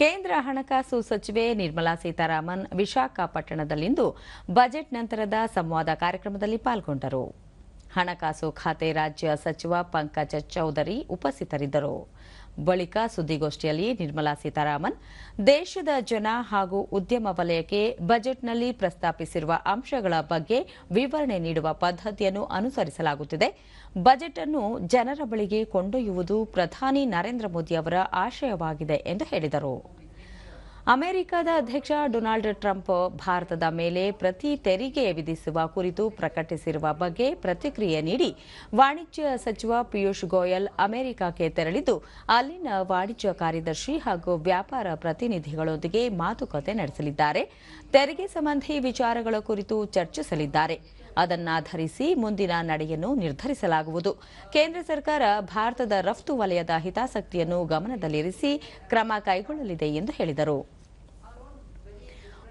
ಕೇಂದ್ರ ಹಣಕಾಸು ಸಚಿವೆ ನಿರ್ಮಲಾ ಸೀತಾರಾಮನ್ ವಿಶಾಖಪಟ್ಟಣದಲ್ಲಿಂದು ಬಜೆಟ್ ನಂತರದ ಸಂವಾದ ಕಾರ್ಯಕ್ರಮದಲ್ಲಿ ಪಾಲ್ಗೊಂಡರು. ಹಣಕಾಸು ಖಾತೆ ರಾಜ್ಯ ಸಚಿವ ಪಂಕಜ ಚೌಧರಿ ಉಪಸ್ಥಿತರಿದ್ದರು. ಬಳಿಕ ಸುದ್ದಿಗೋಷ್ಠಿಯಲ್ಲಿ ನಿರ್ಮಲಾ ಸೀತಾರಾಮನ್, ದೇಶದ ಜನ ಹಾಗೂ ಉದ್ಯಮ ವಲಯಕ್ಕೆ ಬಜೆಟ್ನಲ್ಲಿ ಪ್ರಸ್ತಾಪಿಸಿರುವ ಅಂಶಗಳ ಬಗ್ಗೆ ವಿವರಣೆ ನೀಡುವ ಪದ್ಧತಿಯನ್ನು ಅನುಸರಿಸಲಾಗುತ್ತಿದೆ. ಬಜೆಟ್ ಅನ್ನು ಜನರ ಬಳಿಗೆ ಕೊಂಡೊಯ್ಯುವುದು ಪ್ರಧಾನಿ ನರೇಂದ್ರ ಮೋದಿ ಅವರ ಆಶಯವಾಗಿದೆ ಎಂದು ಹೇಳಿದರು. ಅಮೆರಿಕದ ಅಧ್ಯಕ್ಷ ಡೊನಾಲ್ಡ್ ಟ್ರಂಪ್ ಭಾರತದ ಮೇಲೆ ಪ್ರತಿ ತೆರಿಗೆ ವಿಧಿಸುವ ಕುರಿತು ಪ್ರಕಟಿಸಿರುವ ಬಗ್ಗೆ ಪ್ರತಿಕ್ರಿಯೆ ನೀಡಿ ವಾಣಿಜ್ಯ ಸಚಿವ ಪಿಯೂಷ್ ಗೋಯಲ್ ಅಮೆರಿಕಕ್ಕೆ ತೆರಳಿದ್ದು, ಅಲ್ಲಿನ ವಾಣಿಜ್ಯ ಕಾರ್ಯದರ್ಶಿ ಹಾಗೂ ವ್ಯಾಪಾರ ಪ್ರತಿನಿಧಿಗಳೊಂದಿಗೆ ಮಾತುಕತೆ ನಡೆಸಲಿದ್ದಾರೆ. ತೆರಿಗೆ ಸಂಬಂಧಿ ವಿಚಾರಗಳ ಕುರಿತು ಚರ್ಚಿಸಲಿದ್ದಾರೆ. ಅದನ್ನಾಧರಿಸಿ ಮುಂದಿನ ನಡೆಯನ್ನು ನಿರ್ಧರಿಸಲಾಗುವುದು. ಕೇಂದ್ರ ಸರ್ಕಾರ ಭಾರತದ ರಫ್ತು ವಲಯದ ಹಿತಾಸಕ್ತಿಯನ್ನು ಗಮನದಲ್ಲಿರಿಸಿ ಕ್ರಮ ಕೈಗೊಳ್ಳಲಿದೆ ಎಂದು ಹೇಳಿದರು.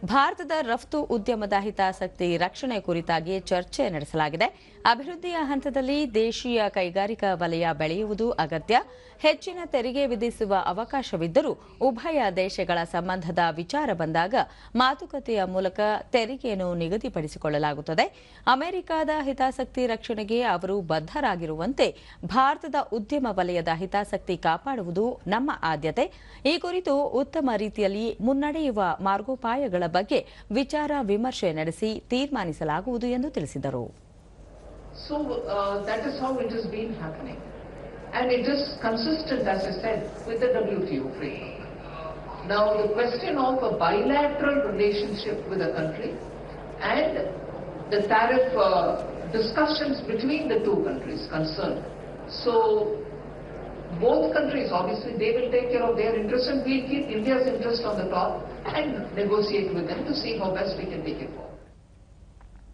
ಭಾರತದ ರಫ್ತು ಉದ್ಯಮದ ಹಿತಾಸಕ್ತಿ ರಕ್ಷಣೆ ಕುರಿತಾಗಿ ಚರ್ಚೆ ನಡೆಸಲಾಗಿದೆ. ಅಭಿವೃದ್ಧಿಯ ಹಂತದಲ್ಲಿ ದೇಶೀಯ ಕೈಗಾರಿಕಾ ವಲಯ ಬೆಳೆಯುವುದು ಅಗತ್ಯ. ಹೆಚ್ಚಿನ ತೆರಿಗೆ ವಿಧಿಸುವ ಅವಕಾಶವಿದ್ದರೂ ಉಭಯ ದೇಶಗಳ ಸಂಬಂಧದ ವಿಚಾರ ಬಂದಾಗ ಮಾತುಕತೆಯ ಮೂಲಕ ತೆರಿಗೆಯನ್ನು ನಿಗದಿಪಡಿಸಿಕೊಳ್ಳಲಾಗುತ್ತದೆ. ಅಮೆರಿಕದ ಹಿತಾಸಕ್ತಿ ರಕ್ಷಣೆಗೆ ಅವರು ಬದ್ಧರಾಗಿರುವಂತೆ ಭಾರತದ ಉದ್ಯಮ ವಲಯದ ಹಿತಾಸಕ್ತಿ ಕಾಪಾಡುವುದು ನಮ್ಮ ಆದ್ಯತೆ. ಈ ಕುರಿತು ಉತ್ತಮ ರೀತಿಯಲ್ಲಿ ಮುನ್ನಡೆಯುವ ಮಾರ್ಗೋಪಾಯಗಳ ಬಗ್ಗೆ ವಿಚಾರ ವಿಮರ್ಶೆ ನಡೆಸಿ ತೀರ್ಮಾನಿಸಲಾಗುವುದು ಎಂದು ತಿಳಿಸಿದರು So uh, that is how it has been happening. And it is consistent, as I said, with the WTO framework. Now the question of a bilateral relationship with a country and the tariff uh, discussions between the two countries concerned. So both countries, obviously, they will take care of their interests and we'll keep India's interest on the top and negotiate with them to see how best we can take it forward.